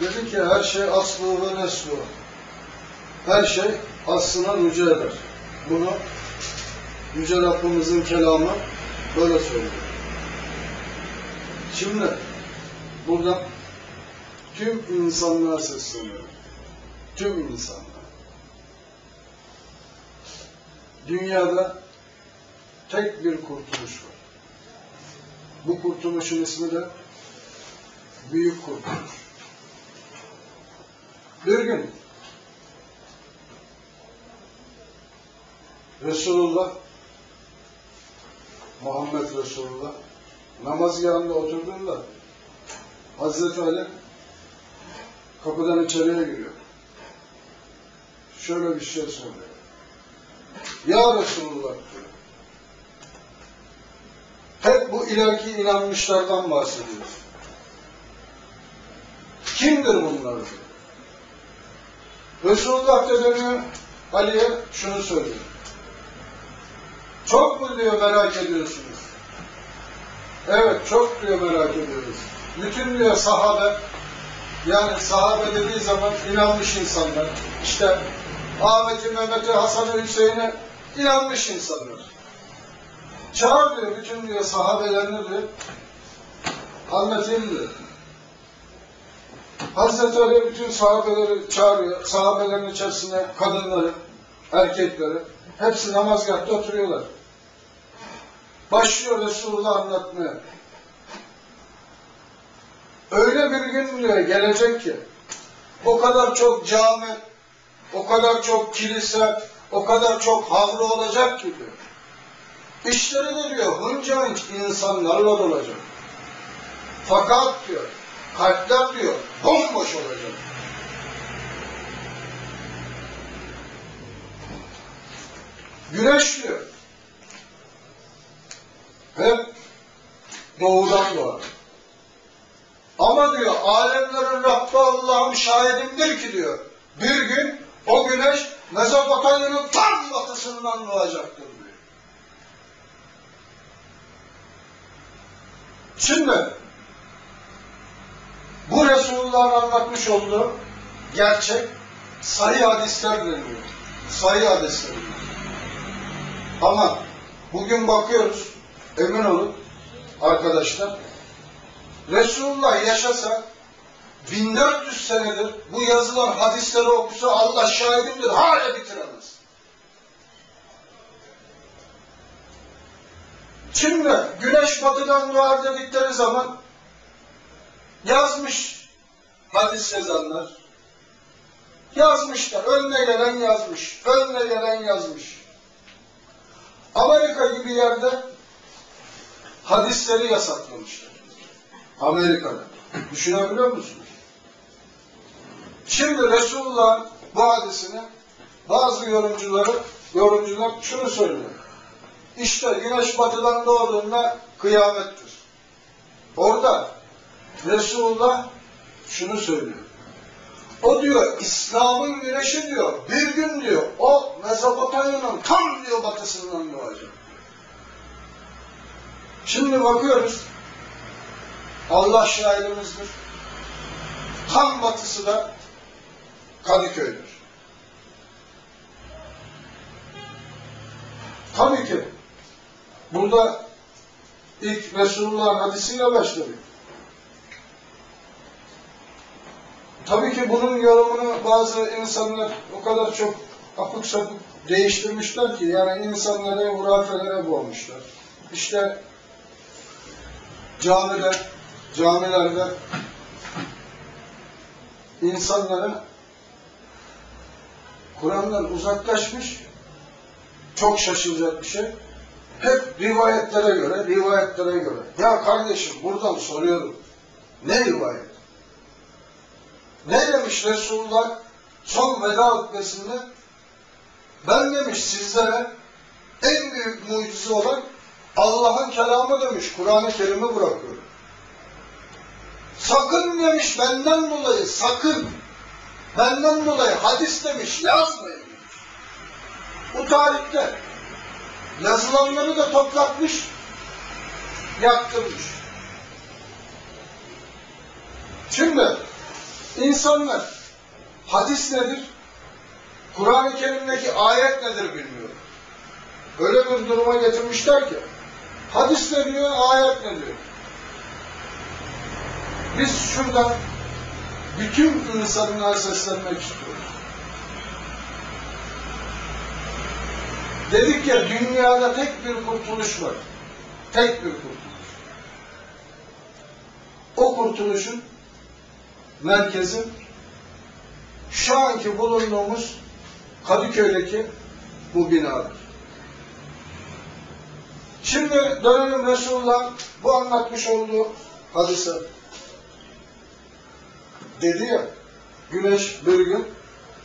Dedi ki her şey aslı ve neslu. Her şey aslına rücu eder. Bunu Yüce Rabbimizin kelamı böyle söylüyor. Şimdi buradan tüm insanlığa sesleniyorum. Tüm insanlar. Dünyada tek bir kurtuluş var. Bu kurtuluşun ismi de Büyük Kurtuluş. Bir gün Resulullah Muhammed Resulullah namaz yanında oturduğunda Hazreti Ali kapıdan içeriye giriyor. Şöyle bir şey söylüyor. Ya Resulullah diyor. Hep bu ilahi inanmışlardan bahsediyoruz. Kimdir bunlar diyor. Resulullah da dönüyor Ali'ye şunu söylüyor. Çok mu diyor merak ediyorsunuz? Evet çok diyor merak ediyoruz. Bütün diyor sahabe yani sahabe dediği zaman inanmış insanlar. İşte Ahmet'i, Mehmet'i, Hasan'ı, Hüseyin'e inanmış insanlar. Çağır diyor bütün diyor sahabelerini diyor. Anlatayım diyor. Hazreti Ali bütün sahabeleri çağırıyor. Sahabelerin içerisinde kadınları, erkekleri. Hepsi namazgahta oturuyorlar. Başlıyor Resulullah anlatmaya. Öyle bir gün diyor gelecek ki o kadar çok cami, o kadar çok kilise, o kadar çok havlu olacak ki diyor. İşleri de diyor hınca hınç insanlarla dolacak. Fakat diyor kalpler diyor bomboş olacak. Güneş diyor. Hep doğudan doğar. Ama diyor alemlerin Rabbi Allah'ım şahidimdir ki diyor. Bir gün o güneş Mezopotamya'nın tam batısından doğacaktır diyor. Şimdi Resulullah'ın anlatmış olduğu gerçek sayı hadisler deniyor. Sayı hadisler. Ama bugün bakıyoruz, emin olun arkadaşlar, Resulullah yaşasa 1400 senedir bu yazılan hadisleri okusa Allah şahidimdir hala bitiremez. Şimdi güneş batıdan doğar dedikleri zaman yazmış hadis yazanlar. Yazmışlar. Önüne gelen yazmış. Önüne gelen yazmış. Amerika gibi yerde hadisleri yasaklamışlar. Amerika'da. Düşünebiliyor musunuz? Şimdi Resulullah'ın bu hadisini bazı yorumcuları yorumcular şunu söylüyor. İşte güneş batıdan doğduğunda kıyamettir. Orada Resulullah şunu söylüyor. O diyor İslam'ın güneşi diyor bir gün diyor o Mezopotamya'nın tam diyor batısından doğacak. Şimdi bakıyoruz Allah şahidimizdir. Tam batısı da Kadıköy'dür. Tabii ki burada ilk Resulullah'ın hadisiyle başladık. Tabii ki bunun yorumunu bazı insanlar o kadar çok apık sapık değiştirmişler ki yani insanları hurafelere boğmuşlar. İşte camide, camilerde insanları Kur'an'dan uzaklaşmış çok şaşılacak bir şey. Hep rivayetlere göre, rivayetlere göre. Ya kardeşim buradan soruyorum. Ne rivayet? Ne demiş Resulullah son veda hutbesinde? Ben demiş sizlere en büyük mucize olan Allah'ın kelamı demiş. Kur'an-ı Kerim'i bırakıyorum. Sakın demiş benden dolayı sakın benden dolayı hadis demiş yazmayın demiş. Bu tarihte yazılanları da toplatmış yaktırmış. Şimdi İnsanlar hadis nedir? Kur'an-ı Kerim'deki ayet nedir bilmiyor. Öyle bir duruma getirmişler ki hadis ne diyor, ayet ne diyor. Biz şuradan bütün insanlığa seslenmek istiyoruz. Dedik ya dünyada tek bir kurtuluş var. Tek bir kurtuluş. O kurtuluşun merkezi şu anki bulunduğumuz Kadıköy'deki bu binadır. Şimdi dönelim Resulullah bu anlatmış olduğu hadise. Dedi ya, güneş bir gün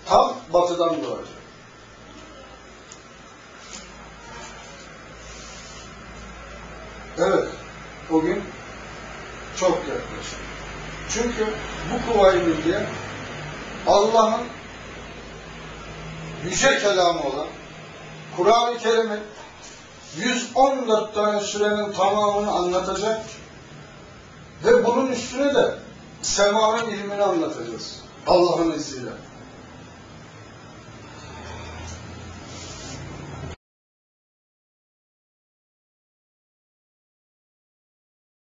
tam batıdan doğacak. Evet, o gün çok yaklaşık. Çünkü bu kuvayı milliye Allah'ın yüce kelamı olan Kur'an-ı Kerim'in 114 tane sürenin tamamını anlatacak ve bunun üstüne de semanın ilmini anlatacağız. Allah'ın izniyle.